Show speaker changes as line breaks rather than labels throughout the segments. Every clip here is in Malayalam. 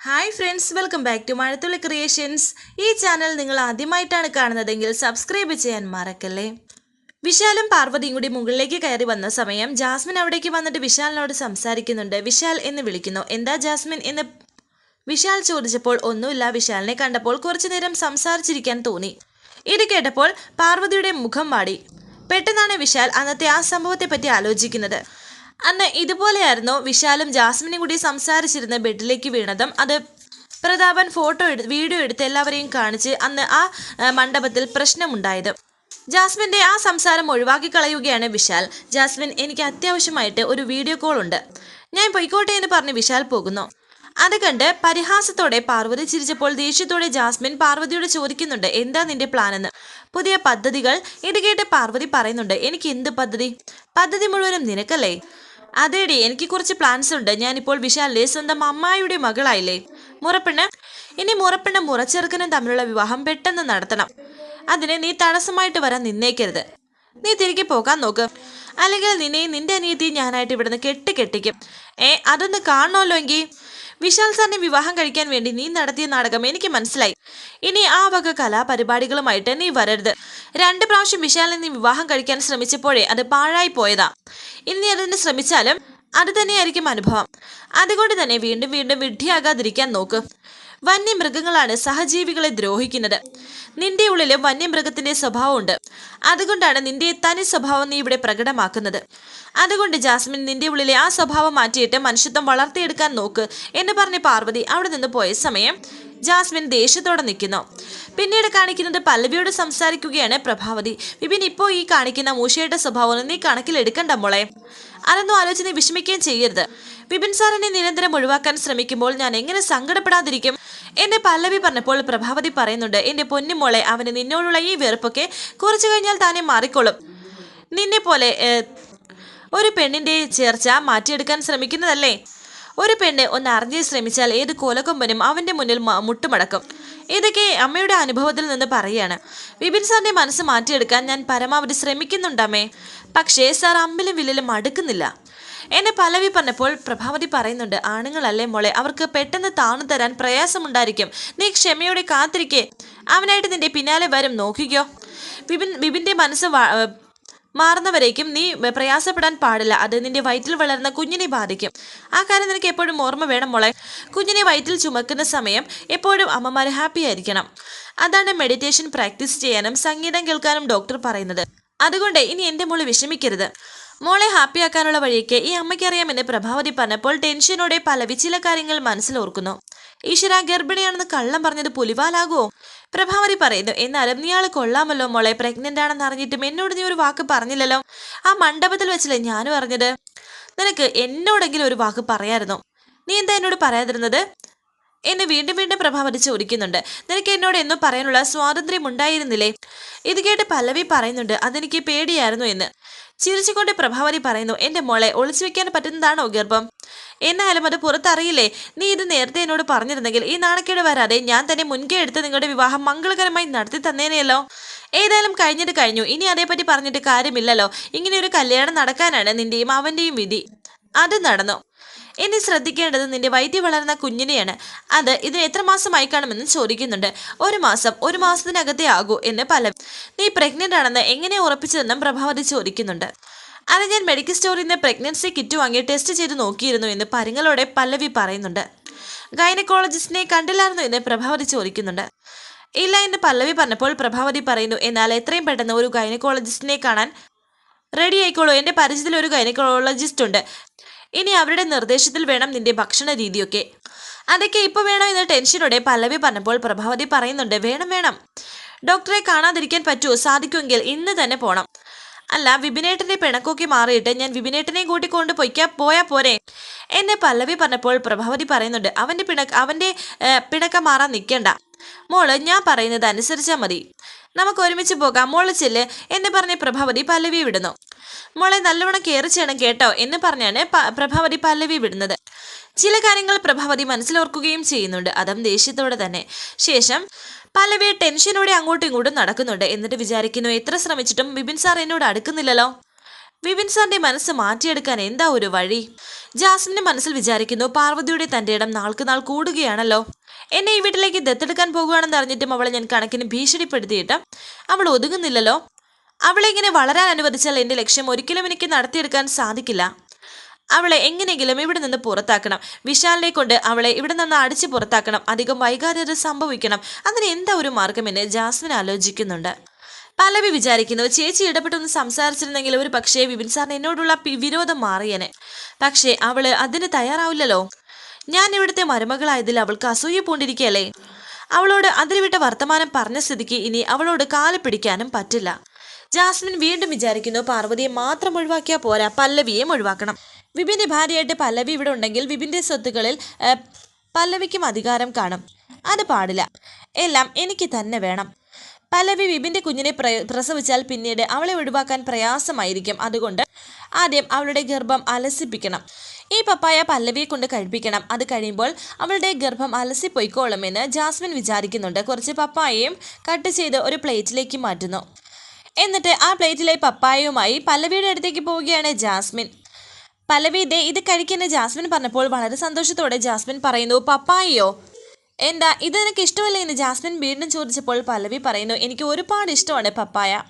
Hi friends welcome back to Mazhathulli creations ഈ ചാനൽ നിങ്ങൾ ആദ്യമായിട്ടാണ് കാണുന്നതെങ്കിൽ സബ്സ്ക്രൈബ് ചെയ്യാൻ മറക്കല്ലേ? വിശാലും പാർവതിയും കൂടി മുകളിലേക്ക് കയറി വന്ന സമയം ജാസ്മിൻ അവിടേക്ക് വന്നിട്ട് വിശാലിനോട് സംസാരിക്കുന്നുണ്ട്. വിശാൽ എന്ന് വിളിക്കുന്നു. എന്താ ജാസ്മിൻ എന്ന് വിശാൽ ചോദിച്ചപ്പോൾ ഒന്നുമില്ല. വിശാലിനെ കണ്ടപ്പോൾ കുറച്ചു നേരം സംസാരിച്ചിരിക്കാൻ തോന്നി. ഇത് കേട്ടപ്പോൾ പാർവതിയുടെ മുഖം വാടി പെട്ടെന്നാണ് വിശാൽ അന്നത്തെ ആ സംഭവത്തെപ്പറ്റി ആലോചിക്കുന്നത്. അന്ന് ഇതുപോലെയായിരുന്നു വിശാലും ജാസ്മിനും കൂടി സംസാരിച്ചിരുന്ന ബെഡിലേക്ക് വീണതും അത് പ്രതാപൻ ഫോട്ടോ എടുത്ത് വീഡിയോ എടുത്ത് എല്ലാവരെയും കാണിച്ച് അന്ന് ആ മണ്ഡപത്തിൽ പ്രശ്നമുണ്ടായത്. ജാസ്മിന്റെ ആ സംസാരം ഒഴിവാക്കി കളയുകയാണ് വിശാൽ. ജാസ്മിൻ എനിക്ക് അത്യാവശ്യമായിട്ട് ഒരു വീഡിയോ കോൾ ഉണ്ട് ഞാൻ പൊയ്ക്കോട്ടെ എന്ന് പറഞ്ഞ് വിശാൽ പോകുന്നു. അത് കണ്ട് പരിഹാസത്തോടെ പാർവതി ചിരിച്ചപ്പോൾ ദേഷ്യത്തോടെ ജാസ്മിൻ പാർവതിയോട് ചോദിക്കുന്നുണ്ട് എന്താ നിന്റെ പ്ലാൻ എന്ന് പുതിയ പദ്ധതികൾ. ഇത് കേട്ട് പാർവതി പറയുന്നുണ്ട് എനിക്ക് എന്ത് പദ്ധതി? പദ്ധതി മുഴുവനും നിനക്കല്ലേ. അതേടി എനിക്ക് കുറച്ച് പ്ലാൻസ് ഉണ്ട്. ഞാനിപ്പോൾ വിശാലിലെ സ്വന്തം അമ്മായിയുടെ മകളായില്ലേ? മുറപ്പെണ്ണ്? ഇനി മുറപ്പെണ്ണും മുറച്ചെറുക്കനും തമ്മിലുള്ള വിവാഹം പെട്ടെന്ന് നടത്തണം. അതിന് നീ തടസ്സമായിട്ട് വരാൻ നിന്നേക്കരുത്. നീ തിരികെ പോകാൻ നോക്ക്. അല്ലെങ്കിൽ നിന്നെയും നിന്റെ അനിയത്തിയും ഞാനായിട്ട് ഇവിടുന്ന് കെട്ടി കെട്ടിക്കും ഏ അതൊന്ന് കാണണമല്ലോ എങ്കിൽ വിശാൽ സാറിനെ വിവാഹം കഴിക്കാൻ വേണ്ടി നീ നടത്തിയ നാടകം എനിക്ക് മനസ്സിലായി. ഇനി ആ വക കലാപരിപാടികളുമായിട്ട് നീ വരരുത്. രണ്ട് പ്രാവശ്യം വിശാലിനെ നീ വിവാഹം കഴിക്കാൻ ശ്രമിച്ചപ്പോഴേ അത് പാഴായി പോയതാ. ഇനി അതിന് ശ്രമിച്ചാലും അത് തന്നെയായിരിക്കും അനുഭവം. അതുകൊണ്ട് തന്നെ വീണ്ടും വീണ്ടും വിഡ്ഢിയാകാതിരിക്കാൻ നോക്ക്. വന്യമൃഗങ്ങളാണ് സഹജീവികളെ ദ്രോഹിക്കുന്നത്. നിന്റെ ഉള്ളിൽ വന്യമൃഗത്തിന്റെ സ്വഭാവമുണ്ട്. അതുകൊണ്ടാണ് നിന്റെ തനി സ്വഭാവം നീ ഇവിടെ പ്രകടമാക്കുന്നത്. അതുകൊണ്ട് ജാസ്മിൻ നിന്റെ ഉള്ളിലെ ആ സ്വഭാവം മാറ്റിയിട്ട് മനുഷ്യത്വം വളർത്തിയെടുക്കാൻ നോക്ക് എന്ന് പറഞ്ഞ് പാർവതി അവിടെ നിന്ന് പോയ സമയം ജാസ്മിൻ ദേഷ്യത്തോടെ നിൽക്കുന്നു. പിന്നീട് കാണിക്കുന്നത് പല്ലവിയോട് സംസാരിക്കുകയാണ് പ്രഭാവതി. വിപിൻ ഇപ്പോൾ ഈ കാണിക്കുന്ന മൂഷയുടെ സ്വഭാവം നീ കണക്കിലെടുക്കണ്ട മോളെ. അതൊന്നും ആലോചിച്ച് നീ വിഷമിക്കുകയും ചെയ്യരുത്. വിപിൻ സാറിനെ നിരന്തരം ഒഴിവാക്കാൻ ശ്രമിക്കുമ്പോൾ ഞാൻ എങ്ങനെ സങ്കടപ്പെടാതിരിക്കും? എന്നെ പല്ലവി പറഞ്ഞപ്പോൾ പ്രഭാവതി പറയുന്നുണ്ട് എന്റെ പൊന്നുമോളെ അവന് നിന്നോടുള്ള ഈ വെറുപ്പൊക്കെ കുറച്ചു കഴിഞ്ഞാൽ താനെ മാറിക്കോളും. നിന്നെ പോലെ ഒരു പെണ്ണിന്റെ ചേർച്ച മാറ്റിയെടുക്കാൻ ശ്രമിക്കുന്നതല്ലേ? ഒരു പെണ്ണ് ഒന്ന് അറിഞ്ഞ് ശ്രമിച്ചാൽ ഏത് കൊലകൊമ്പനും അവന്റെ മുന്നിൽ മുട്ടുമടക്കും. ഇതൊക്കെ അമ്മയുടെ അനുഭവത്തിൽ നിന്ന് പറയുകയാണ്. വിപിൻ സാറിന്റെ മനസ്സ് മാറ്റിയെടുക്കാൻ ഞാൻ പരമാവധി ശ്രമിക്കുന്നുണ്ടമ്മേ. പക്ഷേ സാർ അമ്പിലും വില്ലിലും അടുക്കുന്നില്ല. എന്നെ പലവി പറഞ്ഞപ്പോൾ പ്രഭാവതി പറയുന്നുണ്ട് ആണുങ്ങളല്ലേ മോളെ അവർക്ക് പെട്ടെന്ന് താണു തരാൻ പ്രയാസമുണ്ടായിരിക്കും. നീ ക്ഷമയോടെ കാത്തിരിക്കേ. അവനായിട്ട് നിന്റെ പിന്നാലെ വരും നോക്കിക്കോ. വിപിൻ വിപിന്റെ മനസ്സ് മാറുന്നവരേക്കും നീ പ്രയാസപ്പെടാൻ പാടില്ല. അത് നിന്റെ വയറ്റിൽ വളർന്ന കുഞ്ഞിനെ ബാധിക്കും. ആ കാര്യം നിനക്ക് എപ്പോഴും ഓർമ്മ വേണം മോളെ. കുഞ്ഞിനെ വയറ്റിൽ ചുമക്കുന്ന സമയം എപ്പോഴും അമ്മമാർ ഹാപ്പി ആയിരിക്കണം. അതാണ് മെഡിറ്റേഷൻ പ്രാക്ടീസ് ചെയ്യാനും സംഗീതം കേൾക്കാനും ഡോക്ടർ പറയുന്നത്. അതുകൊണ്ട് ഇനി എന്റെ മോൾ വിഷമിക്കരുത്. മോളെ ഹാപ്പി ആക്കാനുള്ള വഴിയൊക്കെ ഈ അമ്മയ്ക്ക് അറിയാമെന്ന് പ്രഭാവതി പറഞ്ഞപ്പോൾ ടെൻഷനോടെ പലവി ചില കാര്യങ്ങൾ മനസ്സിലോർക്കുന്നു ഈശ്വര ഗർഭിണിയാണെന്ന് കള്ളം പറഞ്ഞത് പുലിവാലാകുമോ പ്രഭാവതി പറയുന്നു എന്നാലും നീ ആൾ കൊള്ളാമല്ലോ മോളെ. പ്രഗ്നന്റ് ആണെന്ന് അറിഞ്ഞിട്ടും എന്നോട് നീ ഒരു വാക്ക് പറഞ്ഞില്ലല്ലോ. ആ മണ്ഡപത്തിൽ വെച്ചല്ലേ ഞാനും അറിഞ്ഞത്? നിനക്ക് എന്നോടെങ്കിലും ഒരു വാക്ക് പറയായിരുന്നു? നീ എന്താ എന്നോട് പറയാതിരുന്നത്? എന്നെ വീണ്ടും വീണ്ടും പ്രഭാവതി ചോദിക്കുന്നുണ്ട് നിനക്ക് എന്നോട് എന്നും പറയാനുള്ള സ്വാതന്ത്ര്യം ഉണ്ടായിരുന്നില്ലേ ഇത് കേട്ട് പല്ലവി പറയുന്നുണ്ട് അതെനിക്ക് പേടിയായിരുന്നു എന്ന്. ചിരിച്ചുകൊണ്ട് പ്രഭാവതി പറയുന്നു എന്റെ മോളെ ഒളിച്ചു വെക്കാൻ പറ്റുന്നതാണോ ഗർഭം? എന്നാലും അത് പുറത്തറിയില്ലേ? നീ ഇത് നേരത്തെ എന്നോട് പറഞ്ഞിരുന്നെങ്കിൽ ഈ നാണക്കേട് വരാതെ ഞാൻ തന്നെ മുൻകൈ എടുത്ത് നിങ്ങളുടെ വിവാഹം മംഗളകരമായി നടത്തി തന്നേനെയല്ലോ. ഏതായാലും കഴിഞ്ഞിട്ട് കഴിഞ്ഞു. ഇനി അതേപറ്റി പറഞ്ഞിട്ട് കാര്യമില്ലല്ലോ. ഇങ്ങനെ ഒരു കല്യാണം നടക്കാനാണ് നിന്റെയും അവന്റെയും വിധി. അത് നടന്നു. ഇനി ശ്രദ്ധിക്കേണ്ടത് നിന്റെ വൈദ്യ വളർന്ന കുഞ്ഞിനെയാണ്. അത് ഇതിന് എത്ര മാസമായി കാണുമെന്ന് ചോദിക്കുന്നുണ്ട്. ഒരു മാസം ഒരു മാസത്തിനകത്തേ ആകൂ എന്ന് പല നീ പ്രഗ്നന്റ് ആണെന്ന് എങ്ങനെ ഉറപ്പിച്ചതെന്നും പ്രഭാവതി ചോദിക്കുന്നുണ്ട്. അത് ഞാൻ മെഡിക്കൽ സ്റ്റോറിൽ നിന്ന് പ്രഗ്നൻസി കിറ്റ് വാങ്ങി ടെസ്റ്റ് ചെയ്ത് നോക്കിയിരുന്നു എന്ന് പരങ്ങളോടെ പല്ലവി പറയുന്നുണ്ട്. ഗൈനക്കോളജിസ്റ്റിനെ കണ്ടില്ലായിരുന്നു എന്ന് പ്രഭാവതി ചോദിക്കുന്നുണ്ട്. ഇല്ല എന്ന് പല്ലവി പറഞ്ഞപ്പോൾ പ്രഭാവതി പറയുന്നു എന്നാൽ എത്രയും പെട്ടെന്ന് ഒരു ഗൈനക്കോളജിസ്റ്റിനെ കാണാൻ റെഡി ആയിക്കോളൂ. എന്റെ പരിചയത്തിൽ ഒരു ഗൈനക്കോളജിസ്റ്റ് ഉണ്ട്. ഇനി അവരുടെ നിർദ്ദേശത്തിൽ വേണം നിന്റെ ഭക്ഷണ രീതിയൊക്കെ. അതൊക്കെ ഇപ്പോൾ വേണോ എന്ന ടെൻഷനോടെ പല്ലവി പറഞ്ഞപ്പോൾ പ്രഭാവതി പറയുന്നുണ്ട് വേണം വേണം. ഡോക്ടറെ കാണാതിരിക്കാൻ പറ്റുമോ സാധിക്കുമെങ്കിൽ ഇന്ന് തന്നെ പോണം. അല്ല വിപിനേട്ടന്റെ പിണക്കൊക്കെ മാറിയിട്ട് ഞാൻ വിപിനേട്ടനെയും കൂട്ടി കൊണ്ട് പൊയ്ക്കാ പോയാ പോരെ? എന്നെ പല്ലവി പറഞ്ഞപ്പോൾ പ്രഭാവതി പറയുന്നുണ്ട് അവന്റെ പിണക്ക് അവന്റെ പിണക്കം മാറാൻ നിൽക്കണ്ട മോൾ ഞാൻ പറയുന്നത് അനുസരിച്ചാ മതി. നമുക്ക് ഒരുമിച്ച് പോകാം മോൾ ചെല്ല് എന്ന് പറഞ്ഞ് പ്രഭാവതി പല്ലവി വിടുന്നു. മോളെ നല്ലവണ്ണം കെയർ ചെയ്യണം കേട്ടോ എന്ന് പറഞ്ഞാണ് പ്രഭാവതി പല്ലവി വിടുന്നത്. ചില കാര്യങ്ങൾ പ്രഭാവതി മനസ്സിലോർക്കുകയും ചെയ്യുന്നുണ്ട്. അതും ദേഷ്യത്തോടെ തന്നെ. ശേഷം പല്ലവി ടെൻഷനോടെ അങ്ങോട്ടും ഇങ്ങോട്ടും നടക്കുന്നുണ്ട്. എന്നിട്ട് വിചാരിക്കുന്നു എത്ര ശ്രമിച്ചിട്ടും ബിപിൻ സാർ എന്നോട് അടുക്കുന്നില്ലല്ലോ? വിപിൻ സാറിന്റെ മനസ്സ് മാറ്റിയെടുക്കാൻ എന്താ ഒരു വഴി? ജാസ്മിന്റെ മനസ്സിൽ വിചാരിക്കുന്നു പാർവതിയുടെ തന്റെ ഇടം നാൾക്ക് നാൾ കൂടുകയാണല്ലോ. എന്നെ ഈ വീട്ടിലേക്ക് ദത്തെടുക്കാൻ പോകുകയാണെന്ന് അറിഞ്ഞിട്ടും അവളെ ഞാൻ കണക്കിന് ഭീഷണിപ്പെടുത്തിയിട്ട് അവൾ ഒതുങ്ങുന്നില്ലല്ലോ. അവളെ ഇങ്ങനെ വളരാൻ അനുവദിച്ചാൽ എന്റെ ലക്ഷ്യം ഒരിക്കലും എനിക്ക് നടത്തിയെടുക്കാൻ സാധിക്കില്ല. അവളെ എങ്ങനെയെങ്കിലും ഇവിടെ നിന്ന് പുറത്താക്കണം. വിശാലിനെ കൊണ്ട് അവളെ ഇവിടെ നിന്ന് അടിച്ച് പുറത്താക്കണം. അധികം വൈകാതെ അത് സംഭവിക്കണം. അതിന് എന്താ ഒരു മാർഗമെന്ന് ജാസ്മിൻ ആലോചിക്കുന്നുണ്ട്. പലവി വിചാരിക്കുന്നു ചേച്ചി ഇടപെട്ടൊന്ന് സംസാരിച്ചിരുന്നെങ്കിൽ ഒരു പക്ഷേ വിപിൻ സാറിന് എന്നോടുള്ള വിരോധം മാറിയനെ. പക്ഷേ അവൾ അതിന് തയ്യാറാവില്ലല്ലോ. ഞാൻ ഇവിടുത്തെ മരുമകളായതിൽ അവൾക്ക് അസൂയ പൂണ്ടിരിക്കുകയല്ലേ? അവളോട് അതിരുവിട്ട വർത്തമാനം പറഞ്ഞ സ്ഥിതിക്ക് ഇനി അവളോട് കാൽ പിടിക്കാനും പറ്റില്ല. ജാസ്മിൻ വീണ്ടും വിചാരിക്കുന്നു പാർവതിയെ മാത്രം ഒഴിവാക്കിയാൽ പോരാ പല്ലവിയെയും ഒഴിവാക്കണം. വിപിന്റെ ഭാര്യയായിട്ട് പല്ലവി ഇവിടെ ഉണ്ടെങ്കിൽ വിപിന്റെ സ്വത്തുക്കളിൽ പല്ലവിക്കും അധികാരം കാണും. അത് പാടില്ല. എല്ലാം എനിക്ക് തന്നെ വേണം. പല്ലവി വിപിന്റെ കുഞ്ഞിനെ പ്ര- പ്രസവിച്ചാൽ പിന്നീട് അവളെ ഒഴിവാക്കാൻ പ്രയാസമായിരിക്കും. അതുകൊണ്ട് ആദ്യം അവളുടെ ഗർഭം അലസിപ്പിക്കണം. ഈ പപ്പായ പല്ലവിയെ കൊണ്ട് കഴിപ്പിക്കണം. അത് കഴിയുമ്പോൾ അവളുടെ ഗർഭം അലസിപ്പോയിക്കോളുമെന്ന് ജാസ്മിൻ വിചാരിക്കുന്നുണ്ട്. കുറച്ച് പപ്പായയും കട്ട് ചെയ്ത് ഒരു പ്ലേറ്റിലേക്ക് മാറ്റുന്നു. എന്നിട്ട് ആ പ്ലേറ്റിലെ പപ്പായയുമായി പല്ലവിയുടെ അടുത്തേക്ക് പോവുകയാണ് ജാസ്മിൻ. പല്ലവി ദേ ഇത് കഴിക്കുന്ന ജാസ്മിൻ പറഞ്ഞപ്പോൾ വളരെ സന്തോഷത്തോടെ ജാസ്മിൻ പറയുന്നു പപ്പായയോ? എന്താ ഇത് നിനക്ക് ഇഷ്ടമല്ല? എന്ന് ജാസ്മിൻ വീണ്ടും ചോദിച്ചപ്പോൾ പല്ലവി പറയുന്നു എനിക്ക് ഒരുപാട് ഇഷ്ടമാണ് പപ്പായ.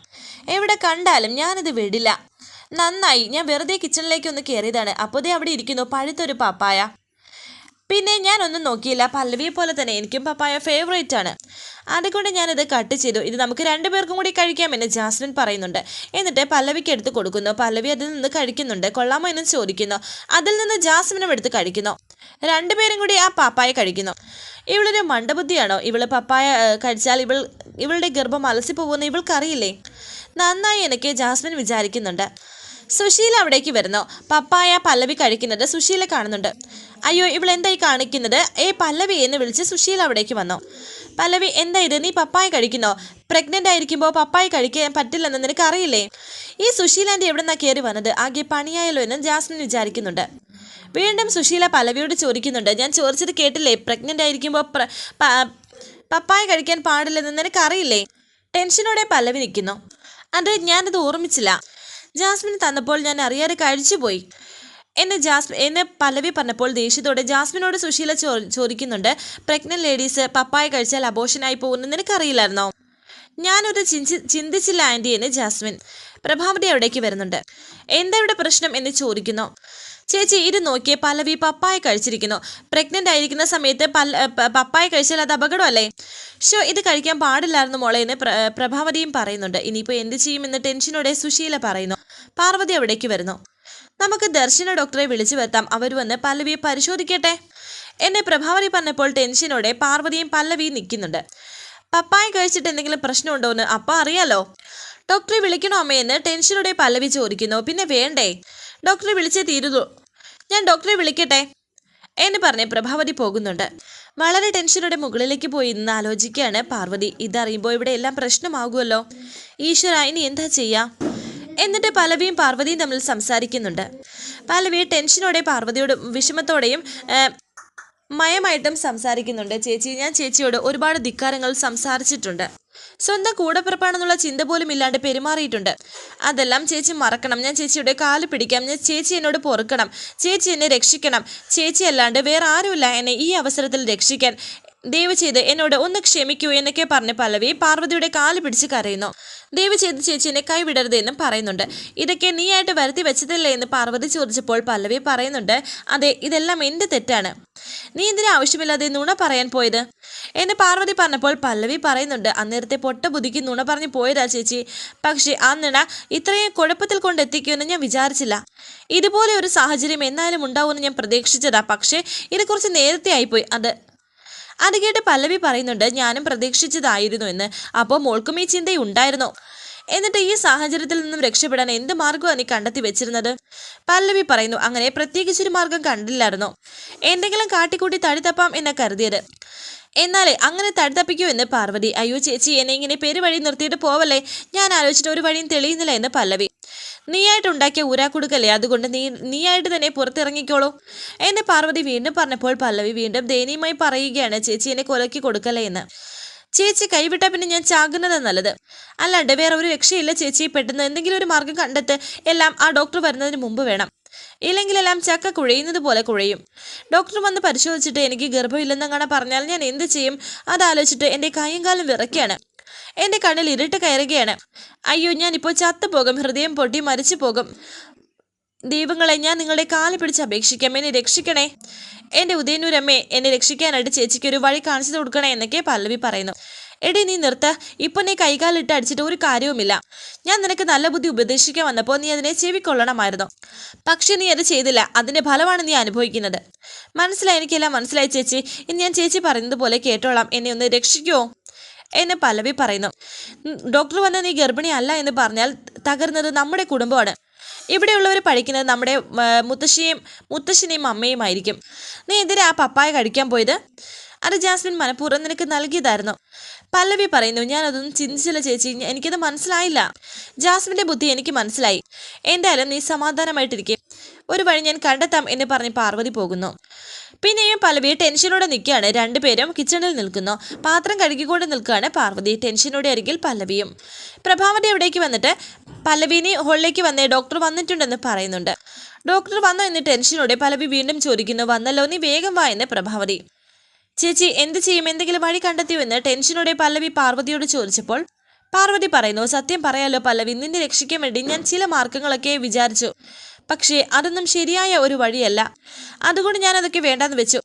എവിടെ കണ്ടാലും ഞാനിത് വിടില്ല. നന്നായി ഞാൻ വെറുതെ കിച്ചണിലേക്ക് ഒന്ന് കയറിയതാണ് അപ്പോൾ ദേ അവിടെ ഇരിക്കുന്നു പഴുത്തൊരു പപ്പായ. പിന്നെ ഞാനൊന്നും നോക്കിയില്ല. പല്ലവിയെ പോലെ തന്നെ എനിക്കും പപ്പായ ഫേവറേറ്റ് ആണ്. അതുകൊണ്ട് ഞാനിത് കട്ട് ചെയ്തു. ഇത് നമുക്ക് രണ്ടുപേർക്കും കൂടി കഴിക്കാമെന്ന് ജാസ്മിൻ പറയുന്നുണ്ട്. എന്നിട്ട് പല്ലവിക്ക് എടുത്ത് കൊടുക്കുന്നു. പല്ലവി അതിൽ നിന്ന് കഴിക്കുന്നുണ്ട്. കൊള്ളാമോ എന്നും ചോദിക്കുന്നു. അതിൽ നിന്ന് ജാസ്മിനും എടുത്ത് കഴിക്കുന്നു. രണ്ടുപേരും കൂടി ആ പാപ്പായ കഴിക്കുന്നു. ഇവളൊരു മണ്ടബുദ്ധിയാണോ? ഇവൾ പപ്പായ കഴിച്ചാൽ ഇവൾ ഇവളുടെ ഗർഭം അലസിപ്പോകുമെന്ന് ഇവൾക്കറിയില്ലേ? നന്നായി എനിക്ക് ജാസ്മിൻ വിചാരിക്കുന്നുണ്ട്. സുശീല അവിടേക്ക് വരുന്നു. പപ്പായ പല്ലവി കഴിക്കുന്നത് സുശീല കാണുന്നുണ്ട്. അയ്യോ ഇവൾ എന്തായി കാണിക്കുന്നത്? ഏ പല്ലവി എന്ന് വിളിച്ച് സുശീൽ അവിടേക്ക് വന്നു. പല്ലവി എന്താ ഇത്? നീ പപ്പായ കഴിക്കുന്നോ? പ്രഗ്നന്റ് ആയിരിക്കുമ്പോൾ പപ്പായ കഴിക്കാൻ പറ്റില്ലെന്ന് നിനക്ക് അറിയില്ലേ? ഈ സുശീലാന്റെ എവിടെ നിന്നാണ് കയറി വന്നത്? ആകെ പണിയായല്ലോ എന്ന് ജാസ്മിൻ വിചാരിക്കുന്നുണ്ട്. വീണ്ടും സുശീല പല്ലവിയോട് ചോദിക്കുന്നുണ്ട്. ഞാൻ ചോദിച്ചത് കേട്ടില്ലേ? പ്രഗ്നന്റ് ആയിരിക്കുമ്പോൾ പപ്പായ കഴിക്കാൻ പാടില്ലെന്ന് നിനക്ക് അറിയില്ലേ? ടെൻഷനോടെ പല്ലവി നിൽക്കുന്നു. അത് ഞാനത് ഓർമ്മിച്ചില്ല. ജാസ്മിൻ തന്നപ്പോൾ ഞാൻ അറിയാതെ കഴിച്ചുപോയി. എന്നെ ജാസ്മിൻ എന്നെ പല്ലവി പറഞ്ഞപ്പോൾ ദേഷ്യത്തോടെ ജാസ്മിനോട് സുശീല ചോ ചോദിക്കുന്നുണ്ട് പ്രഗ്നന്റ് ലേഡീസ് പപ്പായ കഴിച്ചാൽ അബോഷനായി പോകുന്നു നിനക്കറിയില്ലായിരുന്നോ? ഞാനൊരു ചിന്തി ചിന്തിച്ചില്ല ആന്റി എന്ന് ജാസ്മിൻ പ്രഭാവതി അവിടേക്ക് വരുന്നുണ്ട്. എന്താ ഇവിടെ പ്രശ്നം? എന്ന് ചോദിക്കുന്നു. ചേച്ചി ഇത് നോക്കിയേ പല്ലവി പപ്പായ കഴിച്ചിരിക്കുന്നു. പ്രഗ്നന്റ് ആയിരിക്കുന്ന സമയത്ത് പല്ല പപ്പായ കഴിച്ചാൽ അത് അപകടമല്ലേ? ഷോ ഇത് കഴിക്കാൻ പാടില്ലായിരുന്നു മോളെ എന്ന് പ്ര പ്രഭാവതിയും പറയുന്നുണ്ട്. ഇനിയിപ്പോൾ എന്ത് ചെയ്യുമെന്ന് ടെൻഷനോടെ സുശീല പറയുന്നു. പാർവതി അവിടേക്ക് വരുന്നു. നമുക്ക് ദർശന ഡോക്ടറെ വിളിച്ചു വരുത്താം. അവർ വന്ന് പല്ലവിയെ പരിശോധിക്കട്ടെ. എന്നെ പ്രഭാവതി പറഞ്ഞപ്പോൾ ടെൻഷനോടെ പാർവതിയും പല്ലവിയും നിൽക്കുന്നുണ്ട്. പപ്പായ കഴിച്ചിട്ട് എന്തെങ്കിലും പ്രശ്നമുണ്ടോ എന്ന് അപ്പ അറിയാലോ. ഡോക്ടറെ വിളിക്കണോ അമ്മയെന്ന് ടെൻഷനോടെ പല്ലവി ചോദിക്കുന്നു. പിന്നെ വേണ്ടേ? ഡോക്ടറെ വിളിച്ചേ തീരുന്നു ഞാൻ ഡോക്ടറെ വിളിക്കട്ടെ എന്ന് പറഞ്ഞ് പ്രഭാവതി പോകുന്നുണ്ട്. വളരെ ടെൻഷനോടെ മുകളിലേക്ക് പോയി ഇന്ന് ആലോചിക്കുകയാണ് പാർവതി. ഇതറിയുമ്പോൾ ഇവിടെ എല്ലാം പ്രശ്നമാകുമല്ലോ. ഈശ്വര ഇനി എന്താ ചെയ്യാ? എന്നിട്ട് പലവിയും പാർവതിയും തമ്മിൽ സംസാരിക്കുന്നുണ്ട്. പലവി ടെൻഷനോടെ പാർവതിയോടും വിഷമത്തോടെയും മയമായിട്ടും സംസാരിക്കുന്നുണ്ട്. ചേച്ചി ഞാൻ ചേച്ചിയോട് ഒരുപാട് ധിക്കാരങ്ങൾ സംസാരിച്ചിട്ടുണ്ട്. സ്വന്തം കൂടപ്പിറപ്പാണെന്നുള്ള ചിന്ത പോലും ഇല്ലാണ്ട് പെരുമാറിയിട്ടുണ്ട്. അതെല്ലാം ചേച്ചി മറക്കണം. ഞാൻ ചേച്ചിയുടെ കാൽ പിടിക്കാം. ഞാൻ ചേച്ചി എന്നോട് പൊറുക്കണം. ചേച്ചി എന്നെ രക്ഷിക്കണം. ചേച്ചി അല്ലാണ്ട് വേറെ ആരുമില്ല. എന്നെ ഈ അവസരത്തിൽ രക്ഷിക്കാൻ ദയവ് ചെയ്ത് എന്നോട് ഒന്ന് ക്ഷമിക്കൂ എന്നൊക്കെ പറഞ്ഞ് പല്ലവി പാർവതിയുടെ കാൽ പിടിച്ച് കരയുന്നു. ദയവ് ചെയ്ത് ചേച്ചീനെ എന്നെ കൈവിടരുത് എന്നും പറയുന്നുണ്ട്. ഇതൊക്കെ നീയായിട്ട് വരുത്തി വെച്ചതല്ലേ എന്ന് പാർവതി ചോദിച്ചപ്പോൾ പല്ലവി പറയുന്നുണ്ട്. അതെ ഇതെല്ലാം എന്റെ തെറ്റാണ്. നീ എന്തിനാ ആവശ്യമില്ലാതെ നുണ പറയാൻ പോയത്? എന്ന് പാർവതി പറഞ്ഞപ്പോൾ പല്ലവി പറയുന്നുണ്ട്. അന്നേരത്തെ പൊട്ട ബുദ്ധിക്ക് നുണ പറഞ്ഞു പോയതാ ചേച്ചി. പക്ഷേ ആ നുണ ഇത്രയും കുഴപ്പത്തിൽ കൊണ്ടെത്തിക്കുമെന്ന് ഞാൻ വിചാരിച്ചില്ല. ഇതുപോലെ ഒരു സാഹചര്യം എന്നാലും ഉണ്ടാവുമെന്ന് ഞാൻ പ്രതീക്ഷിച്ചതാ. പക്ഷേ ഇത് കുറച്ച് നേരത്തെ ആയിപ്പോയി. അത് അത് കേട്ട് പല്ലവി പറയുന്നുണ്ട് ഞാനും പ്രതീക്ഷിച്ചതായിരുന്നു എന്ന്. അപ്പോൾ മോൾക്കും ഈ ചിന്തയുണ്ടായിരുന്നു? എന്നിട്ട് ഈ സാഹചര്യത്തിൽ നിന്നും രക്ഷപ്പെടാൻ എന്ത് മാർഗമാണ് നീ കണ്ടെത്തി വെച്ചിരുന്നത്? പല്ലവി പറയുന്നു അങ്ങനെ പ്രത്യേകിച്ചൊരു മാർഗം കണ്ടില്ലായിരുന്നു? എന്തെങ്കിലും കാട്ടിക്കൂട്ടി തടിത്തപ്പാം എന്ന കരുതിയത്. എന്നാലേ അങ്ങനെ തടിത്തപ്പിക്കൂ എന്ന് പാർവതി. അയ്യോ ചേച്ചി എന്നെ ഇങ്ങനെ പെരുവഴി നിർത്തിയിട്ട് പോവല്ലേ? ഞാൻ ആലോചിച്ചിട്ട് ഒരു വഴിയും തെളിയുന്നില്ല എന്ന് പല്ലവി. നീയായിട്ട് ഉണ്ടാക്കിയ ഊരാക്കുടുക്കല്ലേ? അതുകൊണ്ട് നീ നീയായിട്ട് തന്നെ പുറത്തിറങ്ങിക്കോളൂ. എന്ന് പാർവതി വീണ്ടും പറഞ്ഞപ്പോൾ പല്ലവി വീണ്ടും ദയനീയമായി പറയുകയാണ് ചേച്ചി എന്നെ കൊലക്കി കൊടുക്കല്ലേ എന്ന്. ചേച്ചി കൈവിട്ടാൽ പിന്നെ ഞാൻ ചാകുന്നത് നല്ലത്. അല്ലാണ്ട് വേറെ ഒരു രക്ഷയില്ല ചേച്ചി പെട്ടെന്ന് എന്തെങ്കിലും ഒരു മാർഗം കണ്ടെത്ത് എല്ലാം ആ ഡോക്ടർ വരുന്നതിന് മുമ്പ് വേണം. ഇല്ലെങ്കിലെല്ലാം ചക്ക കുഴയുന്നത് പോലെ കുഴയും. ഡോക്ടർ വന്ന് പരിശോധിച്ചിട്ട് എനിക്ക് ഗർഭമില്ലെന്നങ്ങനെ പറഞ്ഞാൽ ഞാൻ എന്ത് ചെയ്യും? അതാലോചിച്ചിട്ട് എന്റെ കൈയും കാലും വിറയ്ക്കാണ്. എന്റെ കണ്ണിൽ ഇരുട്ട് കയറുകയാണ്. അയ്യോ ഞാൻ ഞാനിപ്പോൾ ചത്തുപോകും. ഹൃദയം പൊട്ടി മരിച്ചു പോകും ദൈവങ്ങളെ ഞാൻ നിങ്ങളുടെ കാൽ പിടിച്ച് അപേക്ഷിക്കാം. എന്നെ രക്ഷിക്കണേ. എന്റെ ഉദയനൂരമ്മേ എന്നെ രക്ഷിക്കാനായിട്ട് ചേച്ചിക്ക് ഒരു വഴി കാണിച്ചു കൊടുക്കണേ എന്നൊക്കെ പല്ലവി പറയുന്നു. എടി നീ നിർത്ത. ഇപ്പൊ നീ കൈകാലിട്ട് അടിച്ചിട്ട് ഒരു കാര്യവുമില്ല. ഞാൻ നിനക്ക് നല്ല ബുദ്ധി ഉപദേശിക്കാൻ വന്നപ്പോൾ നീ അതിനെ ചെവിക്കൊള്ളണമായിരുന്നു. പക്ഷെ നീ അത് ചെയ്തില്ല. അതിന്റെ ഫലമാണ് നീ അനുഭവിക്കുന്നത്. മനസ്സിലായി? എനിക്കെല്ലാം മനസ്സിലായി ചേച്ചി. ഇനി ഞാൻ ചേച്ചി പറയുന്നത് പോലെ കേട്ടോളാം. എന്നെ ഒന്ന് രക്ഷിക്കുമോ എന്ന് പല്ലവി പറയുന്നു. ഡോക്ടർ വന്ന് നീ ഗർഭിണിയല്ല എന്ന് പറഞ്ഞാൽ തകർന്നത് നമ്മുടെ കുടുംബമാണ്. ഇവിടെയുള്ളവർ പഠിക്കുന്നത് നമ്മുടെ മുത്തശ്ശിയും മുത്തശ്ശിനെയും അമ്മയുമായിരിക്കും. നീ എന്തിനാ ആ പപ്പായ കഴിക്കാൻ പോയത്? അത് ജാസ്മിൻ മനഃപൂർവം നിനക്ക് നൽകിയതായിരുന്നു. പല്ലവി പറയുന്നു ഞാനതൊന്നും ചിന്തിച്ചില്ല ചേച്ചി. എനിക്കത് മനസ്സിലായില്ല. ജാസ്മിന്റെ ബുദ്ധി എനിക്ക് മനസ്സിലായി. എന്തായാലും നീ സമാധാനമായിട്ടിരിക്കും. ഒരു വഴി ഞാൻ കണ്ടെത്താം എന്ന് പറഞ്ഞ് പാർവതി പോകുന്നു. പിന്നെയും പലവി ടെൻഷനോടെ നിൽക്കുകയാണ്. രണ്ടുപേരും കിച്ചണിൽ നിൽക്കുന്നു. പാത്രം കഴുകിക്കൊണ്ട് നിൽക്കുകയാണ് പാർവതി. ടെൻഷനോടെ അരികിൽ പല്ലവിയും. പ്രഭാവതി അവിടേക്ക് വന്നിട്ട്? പല്ലവിനെ ഹോളിലേക്ക് വന്നേ. ഡോക്ടർ വന്നിട്ടുണ്ടെന്ന് പറയുന്നുണ്ട്. ഡോക്ടർ വന്നു എന്ന് ടെൻഷനോടെ പലവി വീണ്ടും ചോദിക്കുന്നു. വന്നല്ലോ നീ വേഗം വാ എന്ന് പ്രഭാവതി. ചേച്ചി എന്ത് ചെയ്യും? എന്തെങ്കിലും വഴി കണ്ടെത്തിയോ എന്ന് ടെൻഷനോടെ പല്ലവി പാർവതിയോട് ചോദിച്ചപ്പോൾ പാർവതി പറയുന്നു സത്യം പറയാലോ പല്ലവി നിന്നെ രക്ഷിക്കാൻ വേണ്ടി ഞാൻ ചില മാർഗങ്ങളൊക്കെ വിചാരിച്ചു. പക്ഷേ അതൊന്നും ശരിയായ ഒരു വഴിയല്ല. അതുകൊണ്ട് ഞാൻ അതൊക്കെ വേണ്ടാന്ന് വെച്ചു.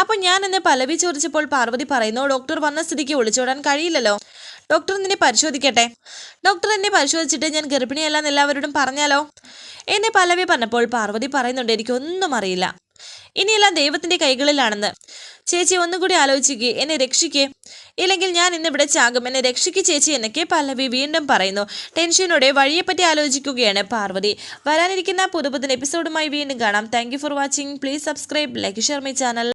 അപ്പോൾ ഞാൻ എന്നെ പലവി ചോദിച്ചപ്പോൾ പാർവതി പറയുന്നു ഡോക്ടർ വന്ന സ്ഥിതിക്ക് ഒളിച്ചോടാൻ കഴിയില്ലല്ലോ. ഡോക്ടർ നിന്നെ പരിശോധിക്കട്ടെ. ഡോക്ടർ എന്നെ പരിശോധിച്ചിട്ട് ഞാൻ ഗർഭിണിയല്ലെന്ന് എല്ലാവരോടും പറഞ്ഞാലോ? എന്നെ പലവി പറഞ്ഞപ്പോൾ പാർവതി പറയുന്നുണ്ട് എനിക്കൊന്നും അറിയില്ല. ഇനിയെല്ലാം ദൈവത്തിന്റെ കൈകളിലാണെന്ന്. ചേച്ചി ഒന്നുകൂടി ആലോചിക്കുക എന്നെ രക്ഷിക്കേ. ഇല്ലെങ്കിൽ ഞാൻ ഇന്നിവിടെ ചാകും. എന്നെ രക്ഷിക്കു ചേച്ചി എന്നൊക്കെ പല്ലവി വീണ്ടും പറയുന്നു. ടെൻഷനോടെ വഴിയെപ്പറ്റി ആലോചിക്കുകയാണ് പാർവതി. വരാനിരിക്കുന്ന പുതുപുതൻ എപ്പിസോഡുമായി വീണ്ടും കാണാം. Thank for watching please subscribe like share my channel